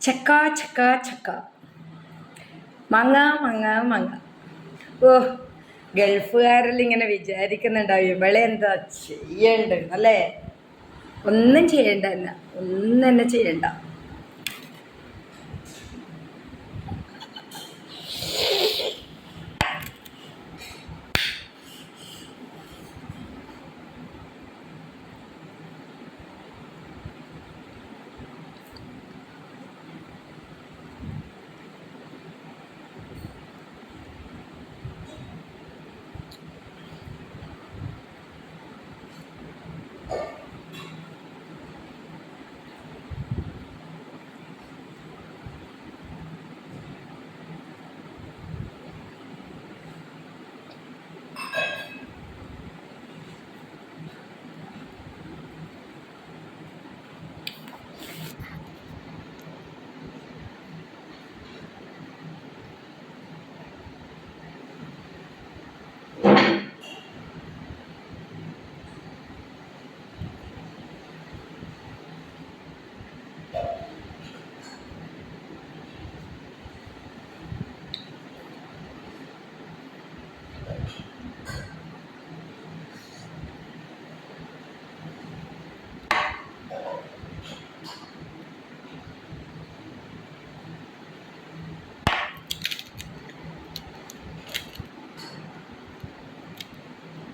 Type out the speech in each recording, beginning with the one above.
ചക്ക ചക്ക ചക്ക. മങ്ങ മങ്ങ മങ്ങ. ഓ ഗൾഫുകാരെല്ലാം ഇങ്ങനെ വിചാരിക്കുന്നുണ്ടാവും ഇവളെ എന്താ ചെയ്യണ്ട് അല്ലേ? ഒന്നും ചെയ്യണ്ട തന്നെ ഒന്നും തന്നെ ചെയ്യണ്ട.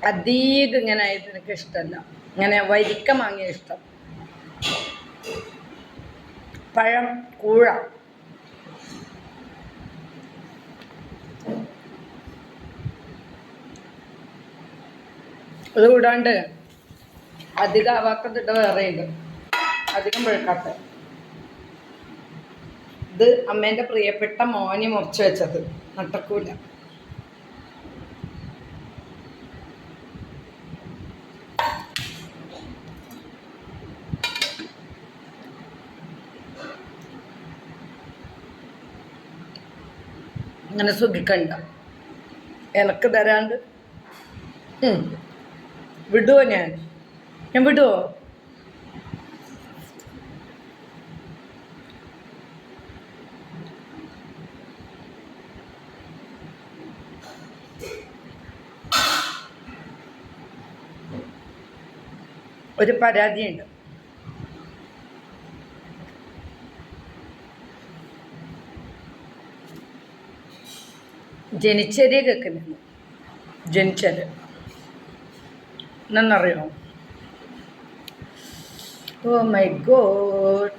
അധികം ഇങ്ങനെ ആയിട്ട് എനിക്ക് ഇഷ്ടമല്ല ഇങ്ങനെ വരിക്ക മാങ്ങിയ ഇഷ്ടം. പഴം കൂഴ. അത് കൂടാണ്ട് അധികം ആവാത്തതിട്ട് വേറെ ഉണ്ട് അധികം പഴുക്കാത്ത ഇത് അമ്മേന്റെ പ്രിയപ്പെട്ട മോനെ മുറിച്ച് വെച്ചത്. നട്ടക്കൂല. അങ്ങനെ സുഖിക്കണ്ട. എനക്ക് തരാണ്ട്. വിടുവോ ഞാൻ? ഞാൻ വിടുവോ? ഒരു പരാതിയുണ്ട്. ജനിച്ചതേ കേൾക്കുന്നില്ല. ജനിച്ചത്. എന്നറിയോ ഓ മൈ ഗോഡ്.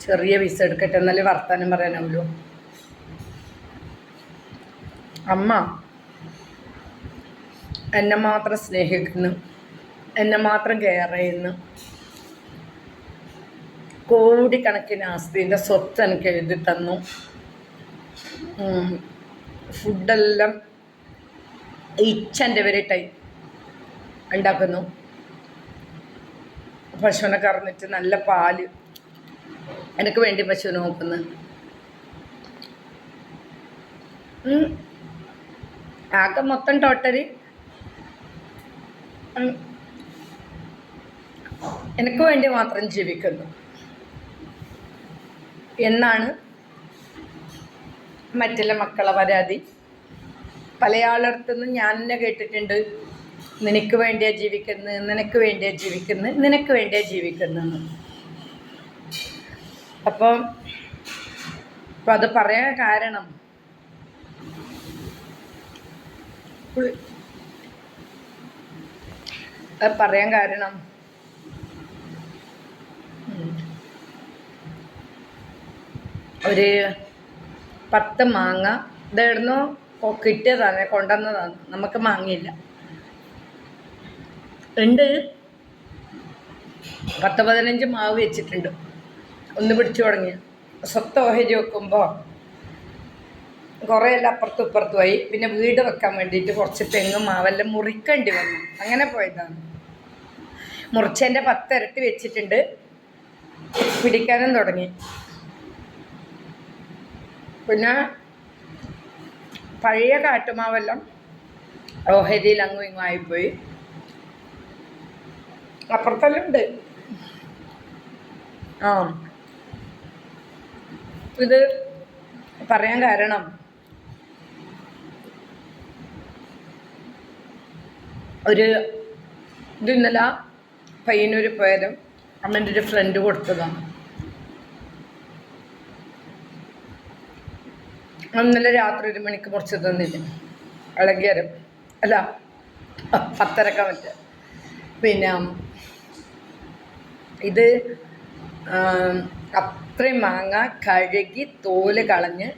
ചെറിയ വിസ എടുക്കട്ടെ എന്നാലേ വർത്താനം പറയാനാവുള്ളൂ. അമ്മ എന്നെ മാത്രം സ്നേഹിക്കുന്നു. എന്നെ മാത്രം കെയർ ചെയ്യുന്നു. കോടിക്കണക്കിന് ആസ്തിന്റെ സ്വത്ത് എനിക്ക് എഴുതി തന്നു. ഫുഡെല്ലാം ഇച്ചന്റെ വരെ ടൈം ഉണ്ടാക്കുന്നു. പശുവിനെ കറന്നിട്ട് നല്ല പാൽ. എനിക്ക് വേണ്ടി പശുവിനെ നോക്കുന്നു. ആകെ മൊത്തം ടോട്ടൽ. എനിക്ക് വേണ്ടി മാത്രം ജീവിക്കുന്നു. എന്നാണ് മറ്റുള്ള മക്കളെ പരാതി പല ഞാൻ തന്നെ കേട്ടിട്ടുണ്ട് നിനക്ക് വേണ്ടിയാ ജീവിക്കുന്നത് നിനക്ക് വേണ്ടിയാ ജീവിക്കുന്നത് നിനക്ക് വേണ്ടിയാ ജീവിക്കുന്നതെന്ന് അപ്പം അപ്പം അത് പറയാൻ കാരണം പറയാൻ കാരണം. ഒരു പത്ത് മാങ്ങ. ഇതായിരുന്നു കിട്ടിയതാണ് കൊണ്ടുവന്നതാണ്. നമുക്ക് മാങ്ങയില്ല. ഉണ്ട് പത്ത് പതിനഞ്ച് മാവ് വെച്ചിട്ടുണ്ട്. ഒന്ന് പിടിച്ചു തുടങ്ങി. സ്വത്ത് ഓഹരി വെക്കുമ്പോൾ കുറേ എല്ലാം അപ്പുറത്തും ഇപ്പുറത്തുമായി പിന്നെ വീട് വെക്കാൻ വേണ്ടിയിട്ട് കുറച്ച് തെങ്ങും മാവെല്ലാം മുറിക്കേണ്ടി വന്നു. അങ്ങനെ പോയതാണ്. മുറിച്ചതിന്റെ പത്തിരട്ടി വെച്ചിട്ടുണ്ട്. പിടിക്കാനും തുടങ്ങി. പിന്നെ പഴയ കാട്ടുമാവെല്ലാം ഓഹരിയിൽ അങ്ങും ഇങ്ങും ആയിപ്പോയി. അപ്പുറത്തെല്ലാം ഉണ്ട് ആ. ഇത് പറയാൻ കാരണം ഒരു ഇത് ഇന്നലെ പയ്യന്നൂർ പോയതും അമ്മന്റെ ഒരു ഫ്രണ്ട് കൊടുത്തതാണ്. ഇന്നലെ രാത്രി ഒരു മണിക്ക് മുറിച്ച് തന്നില്ല? ഇളകിയരം അല്ല പത്തരക്ക മറ്റേ. പിന്നെ ഇത് അത്രയും മാങ്ങ കഴുകി തോൽ കളഞ്ഞ്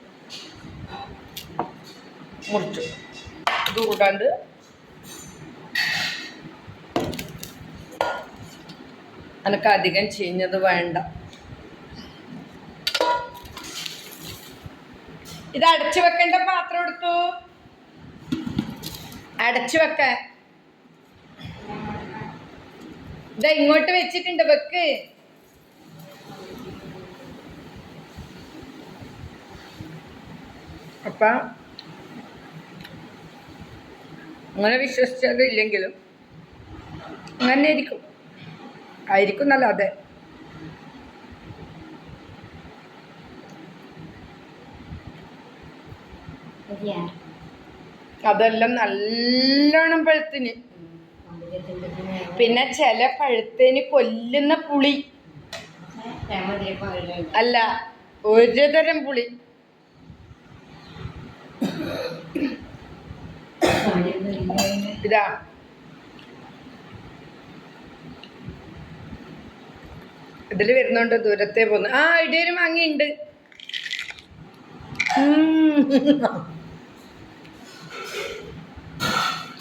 മുറിച്ചു. ഇത് കൂടാണ്ട് എനിക്ക് അധികം വേണ്ട. ഇത് അടച്ചു വെക്കേണ്ട പാത്രം എടുത്തു. അടച്ചു വെക്കാൻ ഇതാ ഇങ്ങോട്ട് വെച്ചിട്ടുണ്ട് വെക്ക്. അപ്പ അങ്ങനെ വിശ്വസിച്ചത് ഇല്ലെങ്കിലും അങ്ങനെ ആയിരിക്കും ആയിരിക്കും നല്ല അതെ അതെല്ലാം നല്ലോണം പഴുത്തിന്. പിന്നെ ചില പഴുത്തിന് കൊല്ലുന്ന പുളി. അല്ല ഒരു തരം പുളി. ഇതാ. ഇതിൽ വരുന്നുണ്ട് ദൂരത്തെ പോന്ന്. ആ ഇടയൊരു മാങ്ങയുണ്ട്.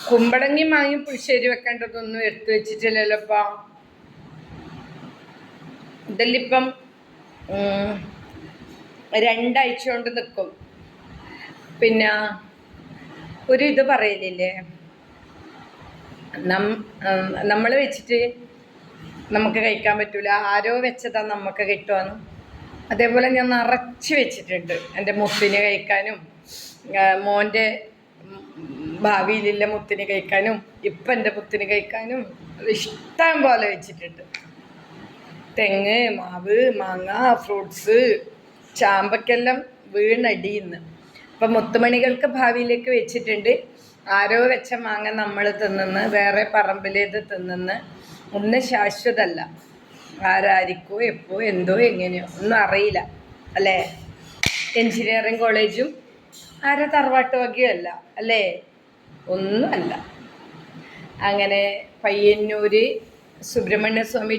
കുമ്പളങ്ങി മാങ്ങി പുളിശ്ശേരി വെക്കേണ്ടതൊന്നും എടുത്തു വെച്ചിട്ടില്ലല്ലോപ്പാ ഇതെല്ലിപ്പം ഇതല്ലിപ്പം രണ്ടാഴ്ച കൊണ്ട് നിൽക്കും പിന്നെ ഒരു ഇത് പറയലില്ലേ? നമ്മൾ വെച്ചിട്ട് നമുക്ക് കഴിക്കാൻ പറ്റൂല. ആരോ വെച്ചതാ നമുക്ക് കിട്ടുമെന്ന് അതേപോലെ ഞാൻ നിറച്ച് വെച്ചിട്ടുണ്ട് എന്റെ മുപ്പിന് കഴിക്കാനും മോന്റെ ഭാവിയിലുള്ള മുത്തിന് കഴിക്കാനും ഇപ്പം എന്റെ മുത്തിന് കഴിക്കാനും ഇഷ്ടം പോലെ വെച്ചിട്ടുണ്ട്. തെങ്ങ് മാവ് മാങ്ങ ഫ്രൂട്ട്സ് ചാമ്പക്കെല്ലാം വീണടിയിന്ന്. അപ്പം മുത്തുമണികൾക്ക് ഭാവിയിലേക്ക് വെച്ചിട്ടുണ്ട്. ആരോ വെച്ച മാങ്ങ നമ്മൾ തിന്നുന്ന് വേറെ പറമ്പിലേത് തിന്നുന്ന്. ഒന്ന് ശാശ്വതല്ല. ആരായിരിക്കോ എപ്പോ എന്തോ എങ്ങനെയോ ഒന്നും അറിയില്ല. അല്ലേ? എഞ്ചിനീയറിംഗ് കോളേജും ആരെ തറവാട്ട് വകയല്ല അല്ലേ? ഒന്നുമല്ല. അങ്ങനെ പയ്യന്നൂര് സുബ്രഹ്മണ്യസ്വാമി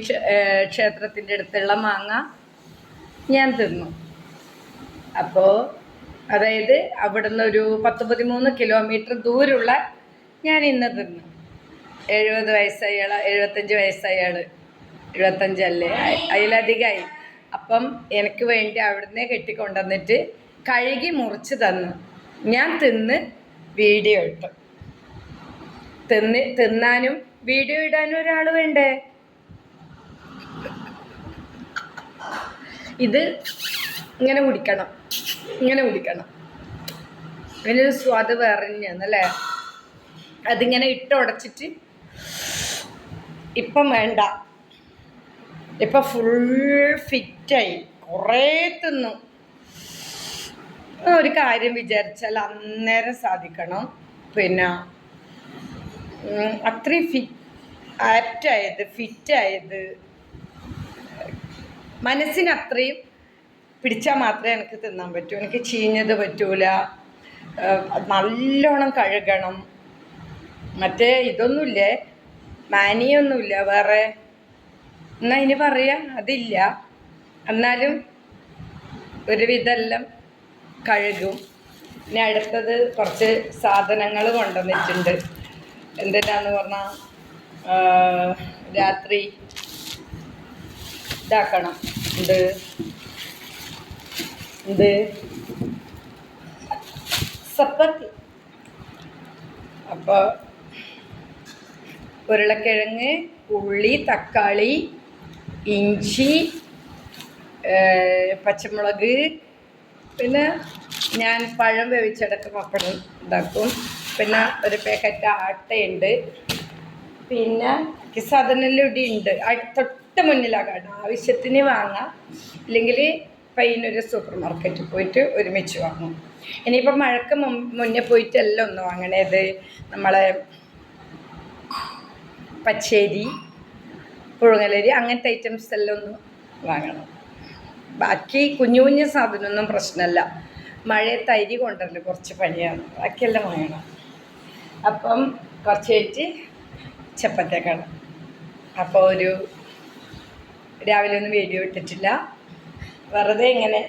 ക്ഷേത്രത്തിന്റെ അടുത്തുള്ള മാങ്ങ ഞാൻ തിന്നു. അപ്പോൾ അതായത് അവിടുന്ന് ഒരു പത്ത് പതിമൂന്ന് കിലോമീറ്റർ ദൂരമുള്ള ഞാൻ ഇന്ന് തിന്നു. എഴുപത് വയസ്സായ എഴുപത്തഞ്ച് വയസ്സായാൾ എഴുപത്തഞ്ചല്ലേ? അതിലധികമായി അപ്പം എനിക്ക് വേണ്ടി അവിടുന്ന് കെട്ടിക്കൊണ്ടുവന്നിട്ട് കഴുകി മുറിച്ച് തന്നു. ഞാൻ തിന്ന് വീഡിയോ ഇട്ടു. തിന്ന് തിന്നാനും വീഡിയോ ഇടാനും ഒരാൾ വേണ്ടേ? ഇത് ഇങ്ങനെ കുടിക്കണം ഇങ്ങനെ കുടിക്കണം. അതിനൊരു സ്വാദ് വേറെ തന്നെയാണല്ലേ അതിങ്ങനെ ഇട്ടുടച്ചിട്ട് ഇപ്പം വേണ്ട. ഇപ്പം ഫുൾ ഫിറ്റായി കുറേ തിന്നു. ഒരു കാര്യം വിചാരിച്ചാൽ അന്നേരം സാധിക്കണം. പിന്നെ അത്രയും ഫിറ്റ് ആപ്റ്റായത് ഫിറ്റായത്. മനസ്സിന് അത്രയും പിടിച്ചാൽ മാത്രമേ എനിക്ക് തിന്നാൻ പറ്റൂ. എനിക്ക് ചീഞ്ഞത് പറ്റൂല. നല്ലോണം കഴുകണം. മറ്റേ ഇതൊന്നുമില്ലേ? മാനിയൊന്നുമില്ല വേറെ. എന്നാ ഇനി പറയാം? അതില്ല. എന്നാലും ഒരുവിധമെല്ലാം കഴുകും. ഇനി അടുത്തത് കുറച്ച് സാധനങ്ങൾ കൊണ്ടുവന്നിട്ടുണ്ട്. എന്തിനാന്ന് പറഞ്ഞാൽ രാത്രി ഇതാക്കണം. ഇത് ഇത് ചപ്പാത്തി അപ്പോൾ ഉരുളക്കിഴങ്ങ് ഉള്ളി തക്കാളി ഇഞ്ചി പച്ചമുളക് പിന്നെ ഞാൻ പഴം വേവിച്ചടക്കം പപ്പടം ഉണ്ടാക്കും പിന്നെ ഒരു പാക്കറ്റ് ആട്ടയുണ്ട്. പിന്നെ സാധനലുടി ഉണ്ട്. തൊട്ട് മുന്നിലാണ് ആവശ്യത്തിന് വാങ്ങാം. ഇല്ലെങ്കിൽ പയ്യനൊരു സൂപ്പർ മാർക്കറ്റിൽ പോയിട്ട് ഒരുമിച്ച് വാങ്ങും. ഇനിയിപ്പോൾ മഴക്ക് മുന്നേ പോയിട്ടല്ല ഒന്ന് വാങ്ങണേത്. നമ്മളെ പച്ചേരി പുഴുങ്ങലരി അങ്ങനത്തെ ഐറ്റംസ് എല്ലാം ഒന്ന് വാങ്ങണം. ബാക്കി കുഞ്ഞു കുഞ്ഞു സാധനമൊന്നും പ്രശ്നമല്ല. മഴയത്ത് അരി കൊണ്ടുവരൽ കുറച്ച് പണിയാണ്. ബാക്കിയെല്ലാം വാങ്ങണം. അപ്പം കുറച്ച് കഴിഞ്ഞിട്ട് ചപ്പത്തേക്കാണ് അപ്പോൾ ഒരു രാവിലെ ഒന്നും വീഡിയോ ഇട്ടിട്ടില്ല. വെറുതെ ഇങ്ങനെ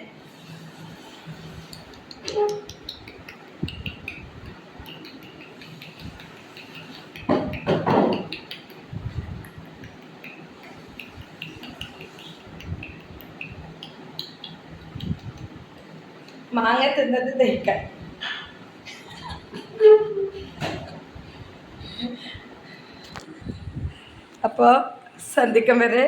മാങ്ങ തിന്നത് ദഹിക്കാൻ. അപ്പോൾ സന്ധിക്കം വരെ